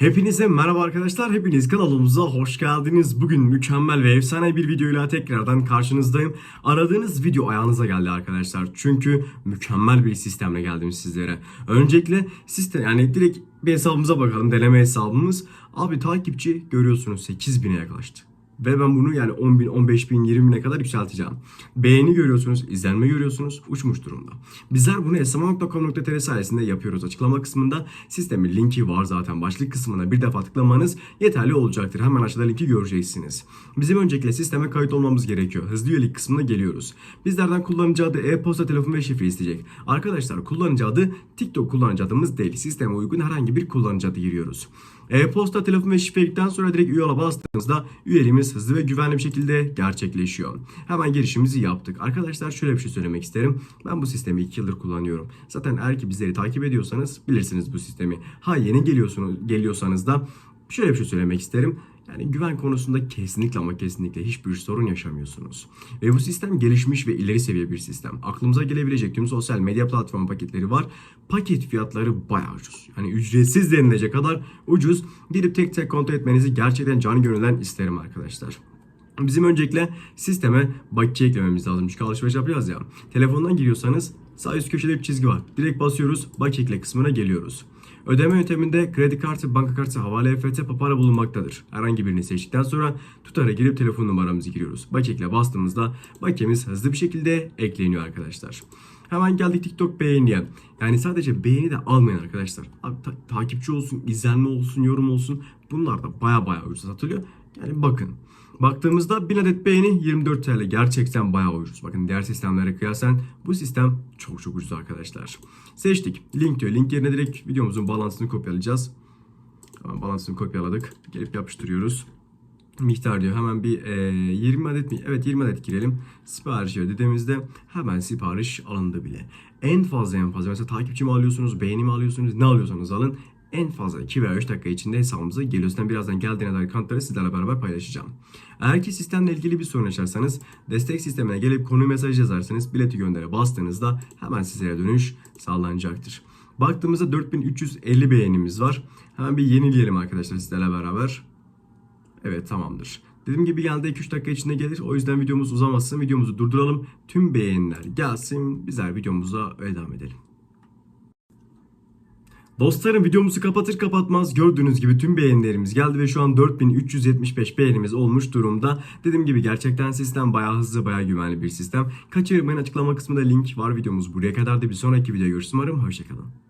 Hepinize merhaba arkadaşlar. Hepiniz kanalımıza hoş geldiniz. Bugün mükemmel ve efsane bir videoyla tekrardan karşınızdayım. Aradığınız video ayağınıza geldi arkadaşlar. Çünkü mükemmel bir sistemle geldim sizlere. Öncelikle sistem yani direkt bir hesabımıza bakalım. Deneme hesabımız. Abi takipçi görüyorsunuz 8000'e yaklaştı. Ve ben bunu yani 10 bin, 15 bin, 20 bine kadar yükselteceğim. Beğeni görüyorsunuz, izlenme görüyorsunuz, uçmuş durumda. Bizler bunu esama.com.tr sayesinde yapıyoruz. Açıklama kısmında sistemin linki var zaten. Başlık kısmına bir defa tıklamanız yeterli olacaktır. Hemen aşağıda linki göreceksiniz. Bizim öncelikle sisteme kayıt olmamız gerekiyor. Hızlı üyelik kısmına geliyoruz. Bizlerden kullanıcı adı, e-posta, telefon ve şifre isteyecek. Arkadaşlar kullanıcı adı TikTok kullanıcı adımız değil. Sisteme uygun herhangi bir kullanıcı adı giriyoruz. E-posta, telefon ve şifre girdikten sonra direkt üye ola bastığınızda üyeliğimiz hızlı ve güvenli bir şekilde gerçekleşiyor. Hemen girişimizi yaptık. Arkadaşlar şöyle bir şey söylemek isterim. Ben bu sistemi 2 yıldır kullanıyorum. Zaten eğer ki bizleri takip ediyorsanız bilirsiniz bu sistemi. Ha yeni geliyorsunuz, geliyorsanız da şöyle bir şey söylemek isterim. Yani güven konusunda kesinlikle ama kesinlikle hiçbir sorun yaşamıyorsunuz. Ve bu sistem gelişmiş ve ileri seviye bir sistem. Aklımıza gelebilecek tüm sosyal medya platform paketleri var. Paket fiyatları bayağı ucuz. Yani ücretsiz denilecek kadar ucuz. Gidip tek tek kontrol etmenizi gerçekten canı gönülden isterim arkadaşlar. Bizim öncelikle sisteme bakiye eklememiz lazım. Çünkü alışveriş yapacağız ya. Telefondan giriyorsanız sağ üst köşede bir çizgi var. Direkt basıyoruz. Bakiye ekle kısmına geliyoruz. Ödeme yönteminde kredi kartı, banka kartı, havale EFT, papara bulunmaktadır. Herhangi birini seçtikten sonra tutara girip telefon numaramızı giriyoruz. Bakiyekle bastığımızda bakiyemiz hızlı bir şekilde ekleniyor arkadaşlar. Hemen geldik TikTok beğeniye. Yani sadece beğeni de almayın arkadaşlar. Ta- takipçi olsun, izlenme olsun, yorum olsun. Bunlar da baya baya ucuz satılıyor. Yani bakın. Baktığımızda 1000 adet beğeni 24 TL. Gerçekten bayağı ucuz. Bakın diğer sistemlere kıyasen bu sistem çok çok ucuz arkadaşlar. Seçtik. Link diyor. Link yerine direkt videomuzun bağlantısını kopyalayacağız. Tamam bağlantısını kopyaladık. Gelip yapıştırıyoruz. Miktar diyor. Hemen bir e, 20 adet mi? Evet 20 adet girelim. Sipariş ver dediğimizde hemen sipariş alındı bile. En fazla en fazla mesela takipçi mi alıyorsunuz, beğeni mi alıyorsunuz, ne alıyorsanız alın. En fazla 2 veya 3 dakika içinde hesabımıza geliyor. Birazdan geldiğine dair kanıtları sizlerle beraber paylaşacağım. Eğer ki sistemle ilgili bir sorun yaşarsanız destek sistemine gelip konu mesaj yazarsanız bileti göndere bastığınızda hemen sizlere dönüş sağlanacaktır. Baktığımızda 4350 beğenimiz var. Hemen bir yenileyelim arkadaşlar sizlerle beraber. Evet tamamdır. Dediğim gibi geldi 2-3 dakika içinde gelir. O yüzden videomuz uzamasın. Videomuzu durduralım. Tüm beğeniler gelsin. Bizler videomuza devam edelim. Dostlarım videomuzu kapatır kapatmaz gördüğünüz gibi tüm beğenilerimiz geldi ve şu an 4375 beğenimiz olmuş durumda. Dediğim gibi gerçekten sistem bayağı hızlı bayağı güvenli bir sistem. Kaçırmayın açıklama kısmında link var videomuz buraya kadar da bir sonraki videoda görüşürüz umarım. Hoşçakalın.